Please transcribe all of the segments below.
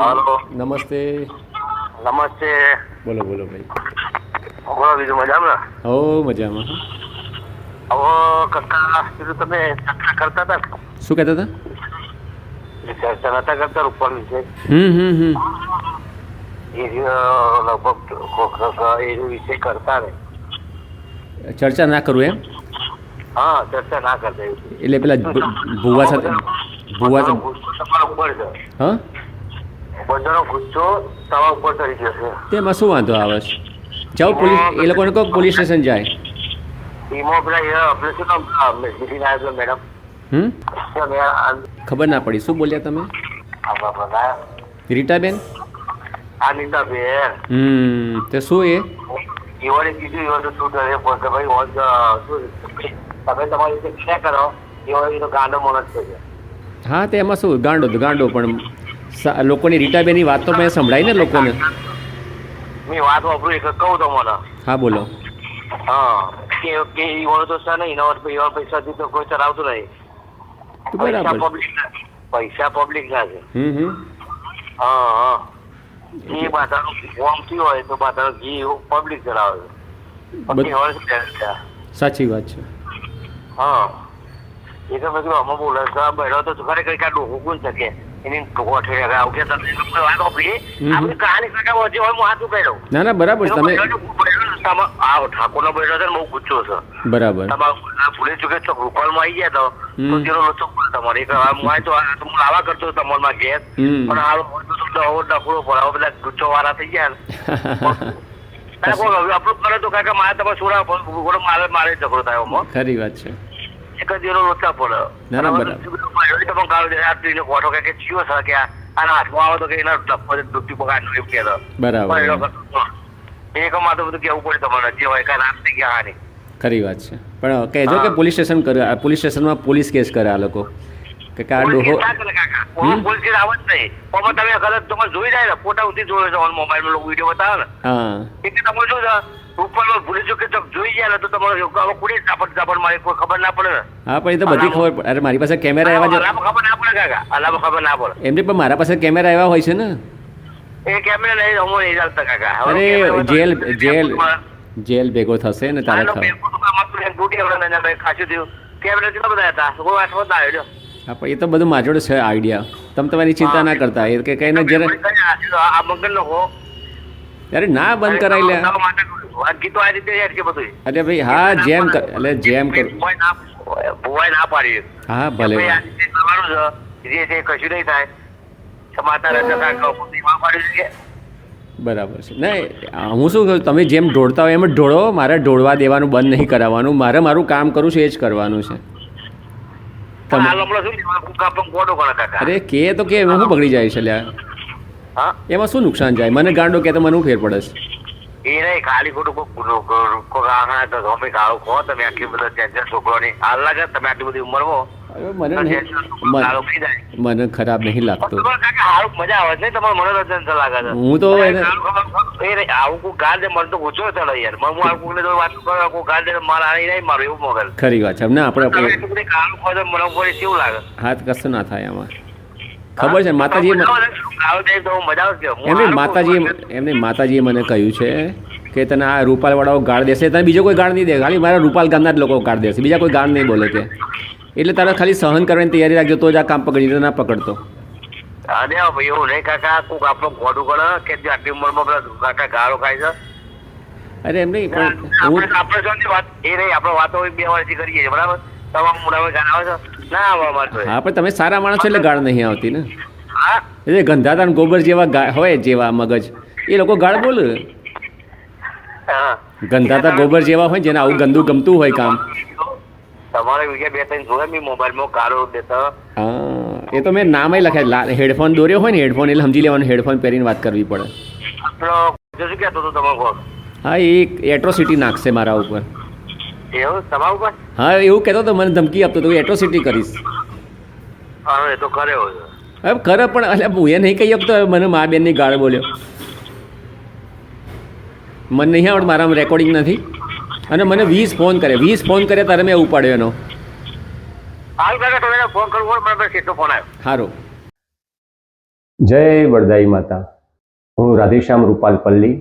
હાલો. નમસ્તે. નમસ્તે. બોલો બોલો ભાઈ. બોલો બીજું મજામાં? હો મજામાં. હવે કરતા કીધું તમે ચર્ચા કરતા હતા શું કહેતા હતા? ચર્ચા નતા કરતા ઉપર વિશે? હમ હમ હમ. લગભગ વિશે કરતા ને ચર્ચા ના કરું એમ? હા ચર્ચા ના કરતા એટલે પેલા ભુવા સાથે ભુવા હા? બધાનો ગુસ્સો તમારા ઉપર ચડી જશે તેમાં શું વાંધો આવે છે? જાઓ પોલીસ એ લોકોને કહો પોલીસ સ્ટેશન જાય. એમાં પેલા મિટિંગ આવ્યો મેડમ. હમ? ખબર ના પડી. શું બોલ્યા તમે? રીટાબેન? આ નીંદા બેન હમ તે શું એ? એવાને કીધું તો શું કરે? કે ભાઈ ઓન શું તમે તમારી રીતે કરો. એવા તો ગાંડો માણસ છે હા તે એમાં શું? ગાંડો ગાંડો પણ લોકોની રીટાબેનની વાત તો મેં સંભળાઈ ને લોકોને? મેં વાત વાપરું એક કહું તમને. હા બોલો. હા કે કે વાળો તો છે નહીં એના એવા પૈસાથી તો કોઈ ચલાવતું નહીં. પૈસા પબ્લિક પૈસા પબ્લિક ના છે. હા હા. એ બાધાનું ફોર્મ થયું હોય તો બાધાનું ઘી પબ્લિક ચલાવે. છે? બધ-? સાચી વાત છે. હા. એ તો મેં કીધું આમાં બોલે તો ખરેખર ક્યાં ડોકું શકે? ના બરાબર તમે બરાબર. આવી ગયા તો તેનો લોચો તમારે? એક હું તો હું લાવા કરતો તમાર તમારમાં ગેસ પણ હાલ તો બધા ગુચ્છો વાળા થઈ ગયા આપણું કરે તો કાકા મારે તમારે ઘોડો મારે મારે ઝઘડો થયો ખરી વાત છે. એક જ એનો લોચા પડે ના, બરાબર. હવે તમે ગાળો દે આ સ્ત્રીને કોઠો કે કે ચિયો છે કે આના હાથમાં આવે તો કે એના ડબ્બો ડૂબતી પગારનું એમ બરાબર. પણ એ લોકો એક માં તો બધું કેવું પડે તમારે? જે હોય કાંઈ નામ ગયા હાની ખરી વાત છે. પણ કહેજો કે પોલીસ સ્ટેશન કરે પોલીસ સ્ટેશનમાં પોલીસ કેસ કરે આ લોકો. કે કે ડોહો. પોલીસ કેસ આવે નહીં. ઓમાં તમે કદાચ તમે જોઈ જાય ને. ફોટા ઉધી જોયો છે. ઓન મોબાઈલમાં લોકો વીડિયો બતાવે ને. હા. એટલે તમે શું છે? ઉપરમાં ભૂલી ચૂકે તમે જોઈ જાય તો તમારે હવે કુડી ઝાપટ ઝાપટ મારી કોઈ ખબર ના પડે હા પણ એ તો બધી ખબર પડે. અરે મારી પાસે કેમેરા એવા ખબર ના પડે કાકા. અલામાં ખબર ના પડે. એમની પણ મારા પાસે કેમેરા એવા હોય છે ને. એ કેમેરા નહીં અમો નહીં ચાલતા કાકા. અરે કેમેરા હોય તો જેલ જેલ જેલ ભેગો થશે ને તારે ખાસું થયું. કેમેરા કેટલા બધા હતા? આવ્યો હા પણ એ તો બધું મારી જોડે છે આઈડિયા. તમે તમારી ચિંતા ના કરતા. એ કે કઈ ને જરા આ મંગલ નો હો. અરે ના બંધ કરાવી લે. ગીતો આ રીતે યાર કે બધું અરે ભાઈ હા જેમ એટલે જેમ કર ભુવાઈ ના પાડી હા ભલે આ રીતે કરવાનું છે જે છે કશું નહીં થાય. સમાતા માતા રજા ઉપરથી માં પાડી દઈએ બરાબર છે. નહીં હું શું કહું તમે જેમ ઢોળતા હોય એમ જ ઢોળો મારે ઢોળવા દેવાનું બંધ નહીં કરાવવાનું મારે મારું કામ કરું છું એ જ કરવાનું છે. અરે કે તો કે એમાં શું બગડી જાય છે લ્યા? હા? એમાં શું નુકસાન જાય? મને ગાંડો કે તો મને ફેર પડે છે? એ નહીં ખાલી ખોટું કોક આખા તો તમે ગાળો ખો તમે આટલી બધા ટેન્શન છોકરોની હાલ લાગે તમે આટલી બધી ઉંમરમાં મને ગાળો ખરાબ નહીં લાગતું. મજા આવે છે તમારે મનોરંજન લાગે છે. હું તો ગાળો આવું કોઈ ગાળ દે મને તો ઓછો ચડે યાર. હું આવું વાત કરું કોઈ ગાળ દે મારે નહીં મારું એવું મગજ ખરી વાત છે. અમને આપણે આપણે મને કેવું લાગે? હાથ કશું ના થાય આમાં. ખબર છે માતાજી એમને કહું. એમને માતાજીએ મને કહ્યું છે કે તને આ રૂપાલવાળાઓ ગાળ દેશે તને બીજો કોઈ ગાળ નહીં દે ખાલી મારા રૂપાલ ગામના જ લોકો ગાળ દેશે બીજા કોઈ ગાળ નહીં બોલે કે. એટલે તારે ખાલી સહન કરવાની તૈયારી રાખજો તો જ આ કામ પકડી ના પકડતો. અરે ભાઈ એવું નહીં કાકા કોક આપણું ગોડું કરે કે જે આટલી ઉંમરમાં પેલા કાકા ગાળો ખાય છે? અરે એમ નહીં પણ આપણે આપણે વાત એ નહીં આપણે વાતો બે વર્ષથી કરીએ છીએ બરાબર? હા પણ તમે સારા માણસ એટલે ગાળ નહીં આવતી ને. એટલે ગંધાતા ગોબર જેવા હોય જેવા મગજ એ લોકો ગાળ બોલે. ગંધાતા ગોબર જેવા હોય જેને આવું ગંદુ ગમતું હોય કામ. એ તો મેં નામે લખાય હેડફોન દોર્યો હોય ને હેડફોન એટલે સમજી લેવાનું હેડફોન પહેરીને વાત કરવી પડે. હા એ એટ્રોસિટી નાખશે મારા ઉપર. એવું? તમારા ઉપર? હા એવું કહેતો તો મને ધમકી આપતો તો એટ્રોસિટી કરીશ. હા એ તો કરે હોય. હવે કરે પણ એટલે હું એ નહીં કહી શકતો મને મા બેનની ગાળ બોલ્યો. મને નહીં આવડ મારામાં રેકોર્ડિંગ નથી. અને મને વીસ ફોન કરે વીસ ફોન કરે તારે મેં ઉપાડ્યો એનો. હાલ ફોન કરવો મને કેટલો ફોન આવ્યો. સારું જય વરદાઈ માતા. હું રાધેશ્યામ રૂપાલ પલ્લી.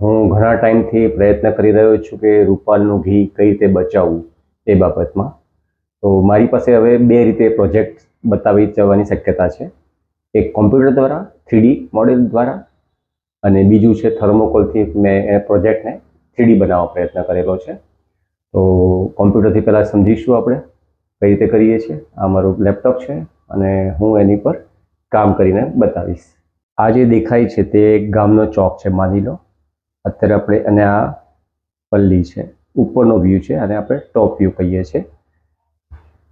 હું ઘણા ટાઈમથી પ્રયત્ન કરી રહ્યો છું કે રૂપાલનું ઘી કઈ રીતે બચાવવું એ બાબતમાં. તો મારી પાસે હવે બે રીતે પ્રોજેક્ટ બતાવી જવાની શક્યતા છે. એક કોમ્પ્યુટર દ્વારા થ્રીડી મોડેલ દ્વારા અને બીજું છે થર્મોકોલથી મેં એ પ્રોજેક્ટને થ્રીડી બનાવવા પ્રયત્ન કરેલો છે. તો કોમ્પ્યુટરથી પહેલાં સમજીશું આપણે કઈ રીતે કરીએ છીએ. આ મારું લેપટોપ છે અને હું એની પર કામ કરીને બતાવીશ. આ જે દેખાય છે તે એક ગામનો ચોક છે, માની લો. અત્યારે આપણે અને આ પલ્લી છે, ઉપરનો વ્યૂ છે, અને આપણે ટોપ વ્યૂ કહીએ છીએ.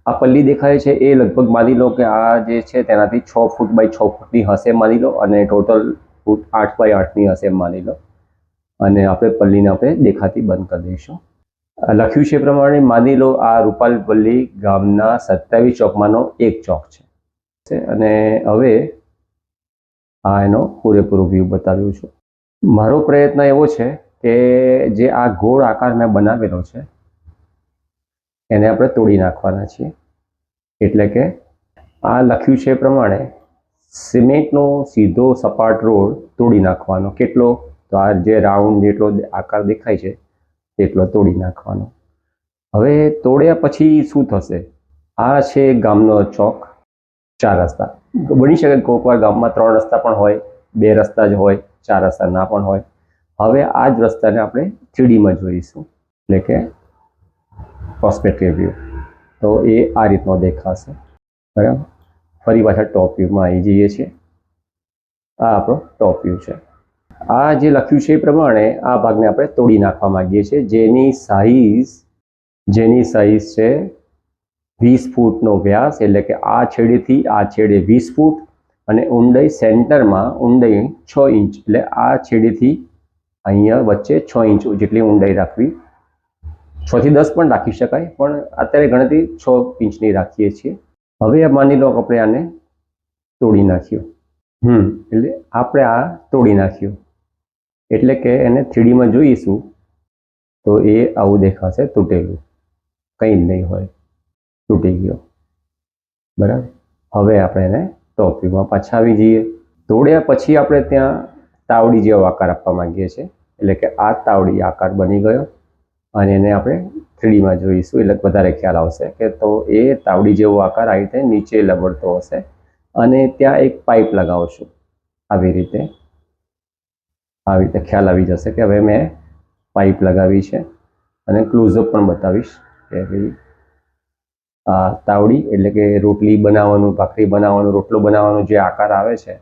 આ પલ્લી દેખાય છે એ લગભગ માની લો કે આ જે છે તેનાથી છ ફૂટ બાય છ ફૂટની હશે માની લો, અને ટોટલ ફૂટ આઠ બાય આઠની હશે માની લો. અને આપણે પલ્લીને આપણે દેખાતી બંધ કરી દઈશું. લખ્યું છે પ્રમાણે માની લો આ રૂપાલ પલ્લી ગામના સત્યાવીસ ચોકમાંનો એક ચોક છે. અને હવે આ એનો પૂરેપૂરો વ્યૂ બતાવ્યું છું. મારો પ્રયત્ન એવો છે કે જે આ ગોળ આકાર મેં બનાવેલો છે, એને આપણે તોડી નાખવાના છીએ. એટલે કે આ લખ્યું છે પ્રમાણે સિમેન્ટનો સીધો સપાટ રોડ તોડી નાખવાનો. કેટલો? તો આ જે રાઉન્ડ જેટલો આકાર દેખાય છે, તેટલો તોડી નાખવાનો. હવે તોડ્યા પછી શું થશે? આ છે ગામનો ચોક, ચાર રસ્તા. બની શકે કોઈક વાર ગામમાં ત્રણ રસ્તા પણ હોય, બે રસ્તા જ હોય. ચાર અસરના પણ હોય. હવે આ જ રસ્તાને આપણે થ્રીડીમાં જોઈશું. એટલે કે પ્રોસ્પેક્ટિવ વ્યૂ તો એ આ રીતનો દેખાશે. બરાબર? ફરી પાછા ટોપ વ્યૂમાં આવી જઈએ છીએ. આ આપણો ટોપ વ્યૂ છે. આ જે લખ્યું છે એ પ્રમાણે આ ભાગને આપણે તોડી નાખવા માંગીએ છીએ. જેની સાઈઝ જેની સાઈઝ છે વીસ ફૂટનો વ્યાસ, એટલે કે આ છેડેથી આ છેડે વીસ ફૂટ અને ઊંડાઈ સેન્ટરમાં ઊંડાઈ છ ઇંચ, એટલે આ છેડેથી અહીંયા વચ્ચે છ ઇંચ જેટલી ઊંડાઈ રાખવી. છથી દસ પણ રાખી શકાય, પણ અત્યારે ગણતરી છ ઇંચની રાખીએ છીએ. હવે માની લો આપણે આને તોડી નાખ્યો. હમ, એટલે આપણે આ તોડી નાખ્યું. એટલે કે એને થ્રીડીમાં જોઈશું તો એ આવું દેખાશે તૂટેલું. કંઈ જ નહીં હોય, તૂટી ગયો. બરાબર? હવે આપણે એને ટોપ વ્યૂમાં પાછા આવી જઈએ. તોડ્યા પછી આપણે ત્યાં તાવડી જેવો આકાર આપવા માંગીએ છીએ. એટલે કે આ તાવડી આકાર બની ગયો અને એને આપણે થ્રીડીમાં જોઈશું. એટલે વધારે ખ્યાલ આવશે કે તો એ તાવડી જેવો આકાર આવી રીતે નીચે લબડતો હશે અને ત્યાં એક પાઇપ લગાવશું. આવી રીતે આવી રીતે ખ્યાલ આવી જશે કે હવે મેં પાઇપ લગાવી છે અને ક્લોઝઅપ પણ બતાવીશ કે ભાઈ તાવડી એટલે કે રોટલી બનાવવાનું, ભાખરી બનાવવાનું, રોટલો બનાવવાનો જે આકાર આવે છે,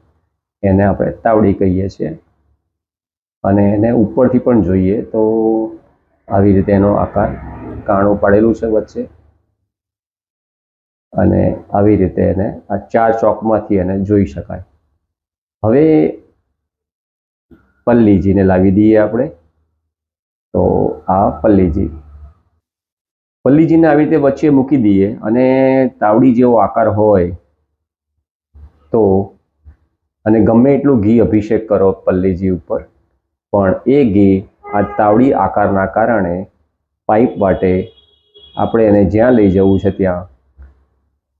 એને આપણે તાવડી કહીએ છીએ. અને એને ઉપરથી પણ જોઈએ તો આવી રીતે એનો આકાર કાણું પાડેલું છે વચ્ચે. અને આવી રીતે એને આ ચાર ચોકમાંથી એને જોઈ શકાય. હવે પલ્લીજીને લાવી દઈએ આપણે. તો આ પલ્લીજી પલ્લીજીને આવી રીતે વચ્ચે મૂકી દઈએ અને તાવડી જેવો આકાર હોય તો, અને ગમે એટલું ઘી અભિષેક કરો પલ્લીજી ઉપર, પણ એ ઘી આ તાવડી આકારના કારણે પાઇપ વાટે આપણે એને જ્યાં લઈ જવું છે ત્યાં,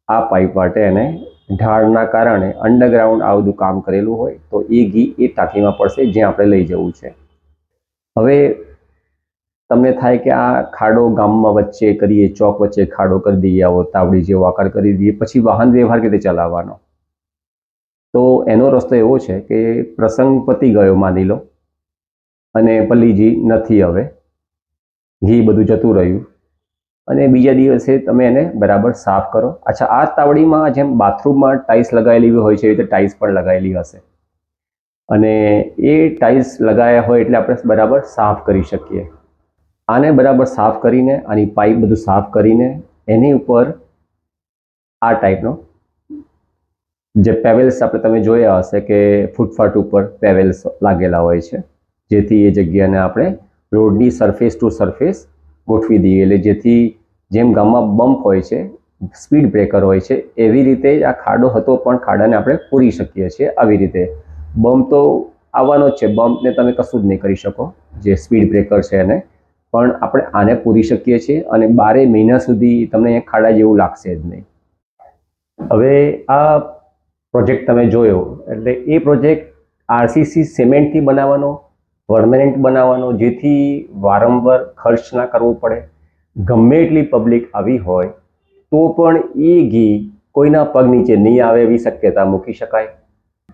આ પાઇપ વાટે એને ઢાળના કારણે અંડરગ્રાઉન્ડ આ બધું કામ કરેલું હોય તો એ ઘી એ ટાંકીમાં પડશે જ્યાં આપણે લઈ જવું છે. હવે તમને થાય કે આ ખાડો ગામમાં વચ્ચે કરીએ, ચોક વચ્ચે ખાડો કરી દઈએ, આવો તાવડી જેવો આકાર કરી દઈએ, પછી વાહન વ્યવહાર રીતે ચલાવવાનો? તો એનો રસ્તો એવો છે કે પ્રસંગ પતી ગયો માની લો, અને પલ્લીજી નથી હવે, ઘી બધું જતું રહ્યું, અને બીજા દિવસે તમે એને બરાબર સાફ કરો. અચ્છા, આ તાવડીમાં જેમ બાથરૂમમાં ટાઇલ્સ લગાવેલી હોય છે એ રીતે ટાઇલ્સ પણ લગાવેલી હશે. અને એ ટાઇલ્સ લગાવ્યા હોય એટલે આપણે બરાબર સાફ કરી શકીએ. આને બરાબર સાફ કરીને આની પાઇપ બધું સાફ કરીને એની ઉપર આ ટાઈપનો જે પેવેલ્સ આપણે તમે જોયા હશે કે ફૂટપાથ ઉપર પેવેલ્સ લાગેલા હોય છે, જેથી એ જગ્યાને આપણે રોડની સરફેસ ટુ સરફેસ ગોઠવી દઈએ. એટલે જેથી જેમ ગામમાં બમ્પ હોય છે, સ્પીડ બ્રેકર હોય છે, એવી રીતે આ ખાડો હતો પણ ખાડાને આપણે પૂરી શકીએ છીએ આવી રીતે. બમ્પ તો આવવાનો જ છે, બમ્પને તમે કશું જ નહીં કરી શકો. જે સ્પીડ બ્રેકર છે એને પણ આપણે આને પૂરી શકીએ છીએ અને બારે મહિના સુધી તમને ખાડા જેવું લાગશે જ નહીં. હવે આ પ્રોજેક્ટ તમે જોયો, એટલે એ પ્રોજેક્ટ આરસીસી સિમેન્ટથી બનાવવાનો પરમેનન્ટ બનાવવાનો, જેથી વારંવાર ખર્ચ ના કરવો પડે, ગમે એટલી પબ્લિક આવી હોય, તો પણ એ ઘી કોઈના પગ નીચે નહીં આવે એવી શક્યતા મૂકી શકાય.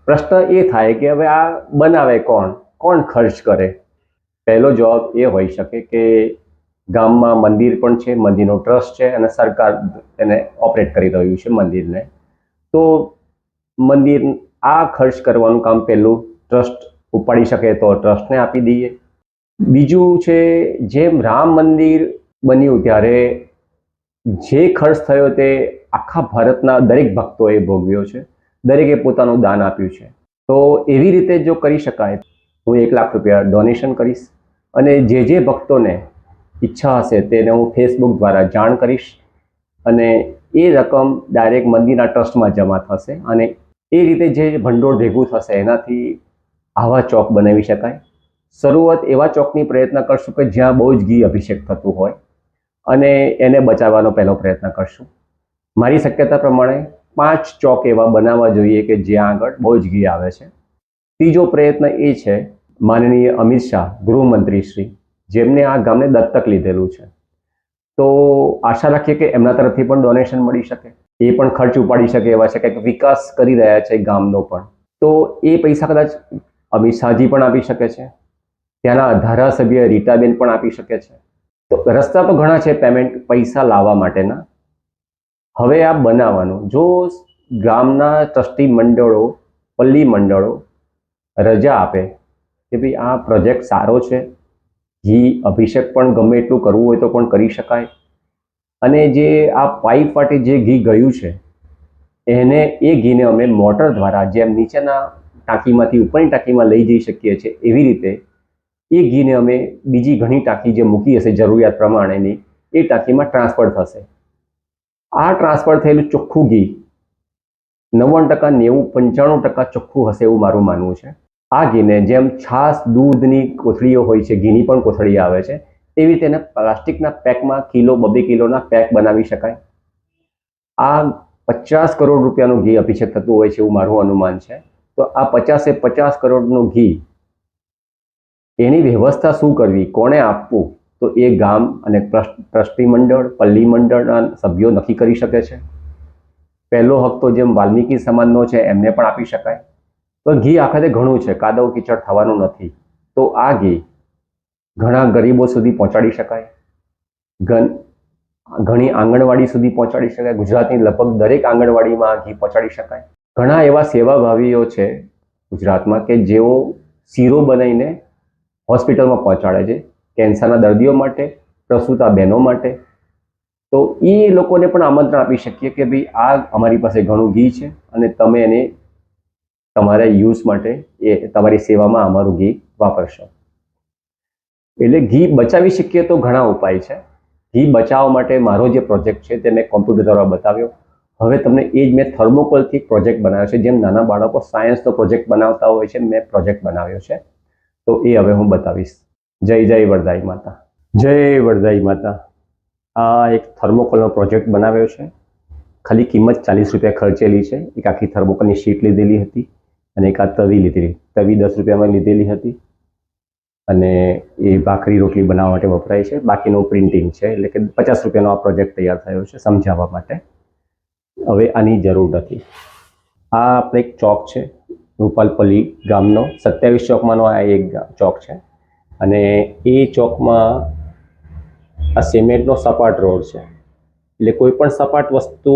પ્રશ્ન એ થાય કે હવે આ બનાવે કોણ? કોણ ખર્ચ કરે? પહેલો જવાબ એ હોઈ શકે કે ગામમાં મંદિર પણ છે, મંદિરનો ટ્રસ્ટ છે અને સરકાર એને ઓપરેટ કરી રહ્યું છે મંદિરને. તો મંદિર આ ખર્ચ કરવાનું કામ પહેલું ટ્રસ્ટ ઉપાડી શકે તો ટ્રસ્ટને આપી દઈએ. બીજું છે, જેમ રામ મંદિર બન્યું ત્યારે જે ખર્ચ થયો તે આખા ભારતના દરેક ભક્તોએ ભોગવ્યો છે, દરેકે પોતાનું દાન આપ્યું છે. તો એવી રીતે જો કરી શકાય હું એક લાખ રૂપિયા ડોનેશન કરીશ. અને જે જે ભક્તોને ઈચ્છા હશે તેને હું ફેસબુક દ્વારા જાણ કરીશ અને એ રકમ ડાયરેક્ટ મંદિરના ટ્રસ્ટમાં જમા થશે અને એ રીતે જે ભંડોળ ભેગું થશે એનાથી આવા ચોક બનાવી શકાય. શરૂઆત એવા ચોકની પ્રયત્ન કરશું કે જ્યાં બહુ જ ઘી અભિષેક થતું હોય અને એને બચાવવાનો પહેલો પ્રયત્ન કરશું. મારી શક્યતા પ્રમાણે પાંચ ચોક એવા બનાવવા જોઈએ કે જ્યાં આગળ બહુ જ ઘી આવે છે. ત્રીજો પ્રયત્ન એ છે માનનીય અમિત શાહ, ગૃહમંત્રી શ્રી, જેમને આ ગામને દત્તક લીધેલું છે. તો આશા રાખીએ કે એમના તરફથી પણ ડોનેશન મળી શકે. એ પણ ખર્ચ ઉપાડી શકે એવા છે, કંઈક વિકાસ કરી રહ્યા છે ગામનો પણ. તો એ પૈસા કદાચ અમિત શાહજી પણ આપી શકે છે. ત્યાંના ધારાસભ્ય રીટાબેન પણ આપી શકે છે. તો રસ્તા તો ઘણા છે પેમેન્ટ પૈસા લાવવા માટેના. હવે આ બનાવવાનું, જો ગામના ટ્રસ્ટી મંડળો, પલ્લી મંડળો રજા આપે કે ભાઈ આ પ્રોજેક્ટ સારો છે. ઘી અભિષેક પણ ગમે એટલું કરવું હોય તો પણ કરી શકાય. અને જે આ પાઇપ વાટે જે ઘી ગયું છે, એને એ ઘીને અમે મોટર દ્વારા જેમ નીચેના ટાંકીમાંથી, ઉપરની ટાંકીમાં લઈ જઈ શકીએ છીએ એવી રીતે, એ ઘીને અમે બીજી ઘણી ટાંકી જે મૂકી હશે જરૂરિયાત પ્રમાણેની, એ ટાંકીમાં ટ્રાન્સફર થશે. આ ટ્રાન્સફર થયેલું ચોખ્ખું ઘી, નવ્વાણું ટકા નેવું, પંચાણું ટકા ચોખ્ખું હશે એવું મારું માનવું છે. આ ઘીને જેમ છાશ, દૂધની કોથળીઓ હોય છે, ઘીની પણ કોથળી આવે છે, એવી રીતે એને પ્લાસ્ટિકના પેકમાં કિલો, બબે કિલોના પેક બનાવી શકાય. આ પચાસ કરોડ રૂપિયાનું ઘી અભિષેક થતું હોય છે એવું મારું અનુમાન છે. તો આ પચાસે પચાસ કરોડનું ઘી એની વ્યવસ્થા શું કરવી? કોણે આપવું? તો એ ગામ અને ટ્રસ્ટ- મંડળ, પલ્લી મંડળના સભ્યો નક્કી કરી શકે છે. પહેલો હક તો જેમ વાલ્મીકી સમાજનો છે, એમને પણ આપી શકાય. તો ઘી આખતે ઘણું છે, કાદવ કીચડ થવાનું નથી. તો આ ઘી ઘણા ગરીબો સુધી પહોંચાડી શકાય. ઘન, ઘણી આંગણવાડી સુધી પહોંચાડી શકાય. ગુજરાતની લગભગ દરેક આંગણવાડીમાં ઘી પહોંચાડી શકાય. ઘણા એવા સેવાભાવીઓ છે ગુજરાતમાં કે જેઓ શીરો બનાવીને હોસ્પિટલમાં પહોંચાડે છે, કેન્સરના દર્દીઓ માટે, પ્રસૂતા બહેનો માટે. તો એ લોકોને પણ આમંત્રણ આપી શકીએ કે ભાઈ આ અમારી પાસે ઘણું ઘી છે અને તમે એને તમારા યુઝ માટે એ તમારી સેવામાં અમારું ઘી વાપરશો. એટલે ઘી બચાવી શકીએ તો ઘણા ઉપાય છે. ઘી બચાવવા માટે મારો જે પ્રોજેક્ટ છે તે મેં કોમ્પ્યુટર દ્વારા બતાવ્યો. હવે તમને એ જ મેં થર્મોકોલથી પ્રોજેક્ટ બનાવ્યો છે. જેમ નાના બાળકો સાયન્સનો પ્રોજેક્ટ બનાવતા હોય છે, મેં પ્રોજેક્ટ બનાવ્યો છે. તો એ હવે હું બતાવીશ. જય જય વરદાઈ માતા. જય વરદાઈ માતા. આ એક થર્મોકોલનો પ્રોજેક્ટ બનાવ્યો છે. ખાલી કિંમત ચાલીસ રૂપિયા ખર્ચેલી છે. એક આખી થર્મોકોલની શીટ લીધેલી હતી. અને એક આ તવી લીધેલી. તવી દસ રૂપિયામાં લીધેલી હતી અને એ ભાખરી રોટલી બનાવવા માટે વપરાય છે. બાકીનું પ્રિન્ટિંગ છે, એટલે કે પચાસ રૂપિયાનો આ પ્રોજેક્ટ તૈયાર થયો છે સમજાવવા માટે. હવે આની જરૂર નથી. આ આપણે એક ચોક છે, રૂપાલપલ્લી ગામનો. સત્યાવીસ ચોકમાંનો આ એક ચોક છે. અને એ ચોકમાં આ સિમેન્ટનો સપાટ રોડ છે. એટલે કોઈ પણ સપાટ વસ્તુ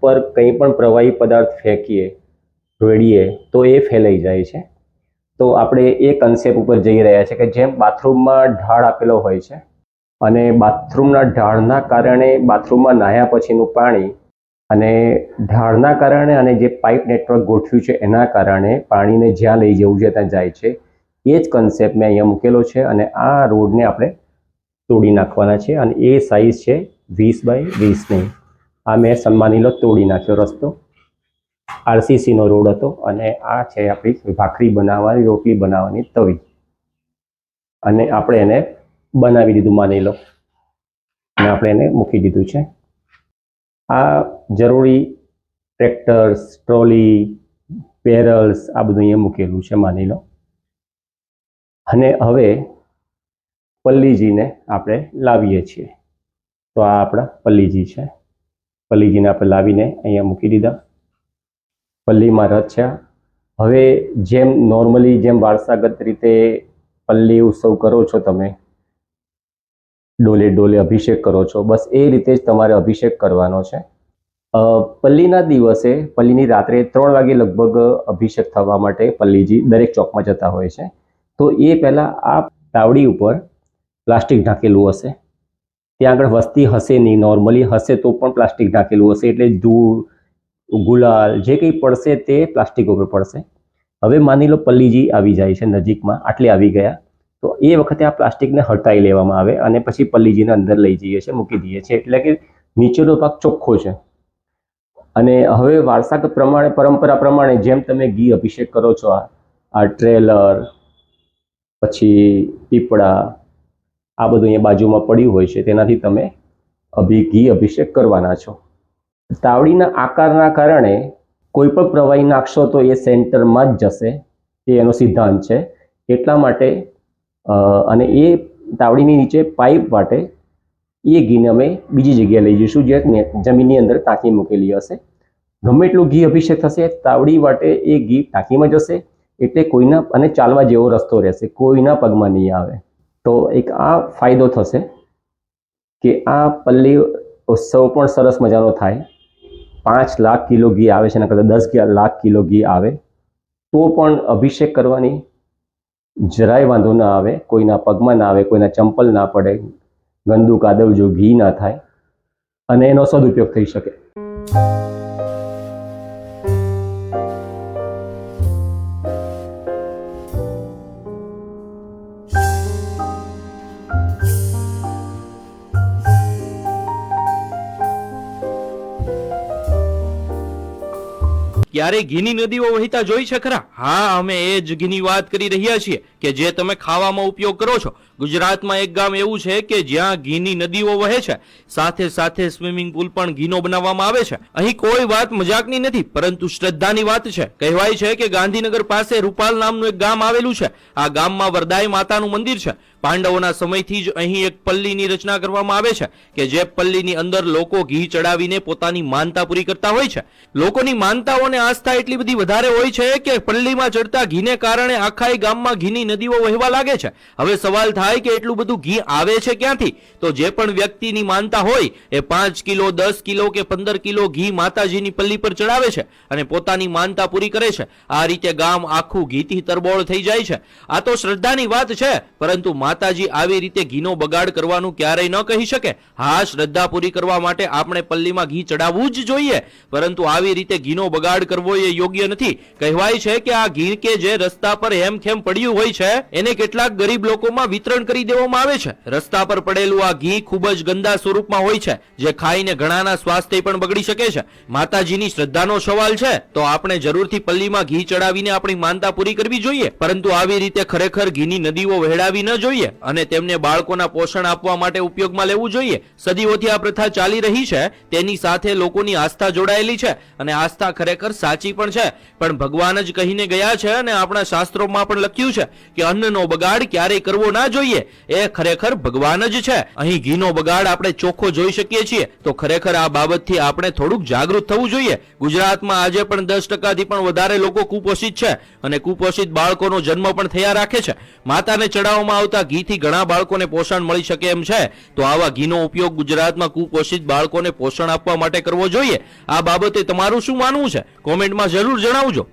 પર કંઈ પણ પ્રવાહી પદાર્થ ફેંકીએ રેડીએ, તો એ ફેલાઈ જાય છે. તો આપણે એ કન્સેપ્ટ ઉપર જઈ રહ્યા છે કે જેમ બાથરૂમમાં ઢાળ આપેલો હોય છે અને બાથરૂમના ઢાળના કારણે બાથરૂમમાં નાહ્યા પછીનું પાણી અને ઢાળના કારણે અને જે પાઇપ નેટવર્ક ગોઠવ્યું છે એના કારણે પાણીને જ્યાં લઈ જવું છે ત્યાં જાય છે. એ જ કન્સેપ્ટ મેં અહીંયા મૂકેલો છે અને આ રોડને આપણે તોડી નાખવાના છે અને એ સાઇઝ છે વીસ બાય વીસની. આ મેં સન્માની લો તોડી નાખ્યો રસ્તો. આરસીસીનો રોડ હતો અને આ છે આપણી ભાખરી બનાવવાની, રોટલી બનાવવાની તવી. અને આપણે એને બનાવી દીધું, માની લો. અને આપણે એને મૂકી દીધું છે. આ જરૂરી ટ્રેક્ટર્સ, ટ્રોલી, પેરલ્સ, આ બધું અહીંયા મૂકેલું છે, માની લો. અને હવે પલ્લીજીને આપણે લાવીએ છીએ. તો આ આપણા પલ્લીજી છે. પલ્લીજીને આપણે લાવીને અહીંયા મૂકી દીધા. પલ્લીમાં રચ્યા હવે જેમ નોર્મલી જેમ વારસાગત રીતે પલ્લી ઉત્સવ કરો છો તમે, ડોલે ડોલે અભિષેક કરો છો, બસ એ રીતે જ તમારે અભિષેક કરવાનો છે. પલ્લીના દિવસે, પલ્લીની રાત્રે ત્રણ વાગે લગભગ અભિષેક થવા માટે પલ્લીજી દરેક ચોકમાં જતા હોય છે. તો એ પહેલાં આ તાવડી ઉપર પ્લાસ્ટિક ઢાંકેલું હશે. ત્યાં આગળ વસ્તી હશે નહીં નોર્મલી હશે તો પણ પ્લાસ્ટિક ઢાંકેલું હશે, એટલે ધૂળ ગુલાલ, જે કંઈ પડશે તે પ્લાસ્ટિક ઉપર પડશે. હવે માની લો પલ્લીજી આવી જાય છે નજીકમાં, આટલે આવી ગયા, તો એ વખતે આ પ્લાસ્ટિકને હટાવી લેવામાં આવે અને પછી પલ્લીજીને અંદર લઈ જઈએ છીએ, મૂકી દઈએ છીએ. એટલે કે નીચેનો ભાગ ચોખ્ખો છે. અને હવે વારસાગત પ્રમાણે, પરંપરા પ્રમાણે જેમ તમે ઘી અભિષેક કરો છો, આ આ ટ્રેલર, પછી પીપળા, આ બધું અહીંયા બાજુમાં પડ્યું હોય છે, તેનાથી તમે અભિ, ઘી અભિષેક કરવાના છો. તાવડીના આકારના કારણે કોઈ પણ પ્રવાહી નાખશો તો એ સેન્ટરમાં જ જશે, એ એનો સિદ્ધાંત છે. એટલા માટે અને એ તાવડીની નીચે પાઇપ માટે એ ઘીને અમે બીજી જગ્યાએ લઈ જઈશું, જે જમીનની અંદર ટાંકી મૂકેલી હશે. ગમે એટલું ઘી અભિષેક થશે, તાવડી માટે એ ઘી ટાંકીમાં જશે, એટલે કોઈના, અને ચાલવા જેવો રસ્તો રહેશે, કોઈના પગમાં નહીં આવે. તો એક આ ફાયદો થશે, કે આ પલ્લી ઉત્સવ પણ સરસ મજાનો થાય. પાંચ લાખ કિલો ઘી આવે છે એના કરતાં દસ લાખ કિલો ઘી આવે, તો પણ અભિષેક કરવાની જરાય વાંધો ના આવે, કોઈના પગમાં ના આવે, કોઈના ચંપલ ના પડે, ગંદુ કાદવ જો ઘી ના થાય, અને એનો સદુપયોગ થઈ શકે. ક્યારે ઘીની નદીઓ વહેતા જોઈ છે ખરા? હા, અમે એ જ ઘીની વાત કરી રહ્યા છીએ કે જે તમે ખાવામાં ઉપયોગ કરો છો. ગુજરાતમાં એક ગામ એવું છે કે જ્યાં ઘીની નદીઓ વહે છે. સાથે સાથે સ્વિમિંગ પુલ પણ ઘીનો બનાવવામાં આવે છે. અહીં કોઈ વાત મજાકની નથી, પરંતુ શ્રદ્ધાની વાત છે. કહેવાય છે કે ગાંધીનગર પાસે રૂપાલ નામનું એક ગામ આવેલું છે. આ ગામમાં વરદાય માતાનું મંદિર છે. પાંડવોના સમયથી જ અહીં એક પલ્લીની રચના કરવામાં આવે છે કે જે પલ્લીની અંદર લોકો ઘી ચડાવીને પોતાની માનતા પૂરી કરતા હોય છે. લોકોની માનતાઓને આસ્થા એટલી બધી વધારે હોય છે કે પલ્લીમાં ચડતા ઘીને કારણે આખા ગામમાં ઘીની નદીઓ વહેવા લાગે છે. હવે સવાલ થાય કે એટલું બધું ઘી આવે છે ક્યાંથી? તો જે પણ વ્યક્તિની માનતા હોય એ પાંચ કિલો, દસ કિલો કે પંદર કિલો ઘી માતાજીની પલ્લી પર ચડાવે છે અને પોતાની માનતા પૂરી કરે છે. આ રીતે ગામ આખું ઘીથી તરબોળ થઈ જાય છે. આ તો શ્રદ્ધાની વાત છે, પરંતુ માતાજી આવી રીતે ઘીનો બગાડ કરવાનું ક્યારેય ન કહી શકે. હા, શ્રદ્ધા પૂરી કરવા માટે આપણે પલ્લીમાં ઘી ચડાવવું જ જોઈએ, પરંતુ આવી રીતે ઘીનો બગાડ કરવો એ યોગ્ય નથી. કહેવાય છે કે આ ઘી કે જે રસ્તા પર હેમખેમ પડ્યું હોય છે, એને કેટલાક ગરીબ લોકોમાં વિતરણ કરી દેવામાં આવે છે. રસ્તા પર પડેલું આ ઘી ખૂબ જ ગંદા સ્વરૂપમાં હોય છે, જે ખાઈને ઘણાના સ્વાસ્થ્ય પણ બગડી શકે છે. માતાજીની શ્રદ્ધાનો સવાલ છે, તો આપણે જરૂરથી પલ્લીમાં ઘી ચડાવીને આપણી માનતા પૂરી કરવી જોઈએ. પરંતુ આવી રીતે ખરેખર ઘીની નદીઓ વહેડાવી ન જોઈએ અને તેમને બાળકોના પોષણ આપવા માટે ઉપયોગમાં લેવું જોઈએ. સદીઓથી આ પ્રથા ચાલી રહી છે, તેની સાથે લોકોની આસ્થા જોડાયેલી છે અને આસ્થા ખરેખર સાચી પણ છે, પણ ભગવાન જ કહીને ગયા છે અને આપણા શાસ્ત્રોમાં પણ લખ્યું છે કે અન્નનો બગાડ ક્યારેય કરવો ના જોઈએ. એ ખરેખર ભગવાન જ છે. અહીં ઘીનો બગાડ આપણે ચોખ્ખો જોઈ શકીએ છીએ. તો ખરેખર આ બાબતથી આપણે થોડુંક જાગૃત થવું જોઈએ. ગુજરાતમાં આજે પણ દસ ટકાથી પણ વધારે લોકો કુપોષિત છે અને કુપોષિત બાળકોનો જન્મ પણ થયા રાખે છે. માતાને ચડાવવામાં આવતા ઘીથી ઘણા બાળકોને પોષણ મળી શકે એમ છે. તો આવા ઘીનો ઉપયોગ ગુજરાતમાં કુપોષિત બાળકોને પોષણ આપવા માટે કરવો જોઈએ. આ બાબતે તમારું શું માનવું છે? કોમેન્ટમાં જરૂર જણાવજો.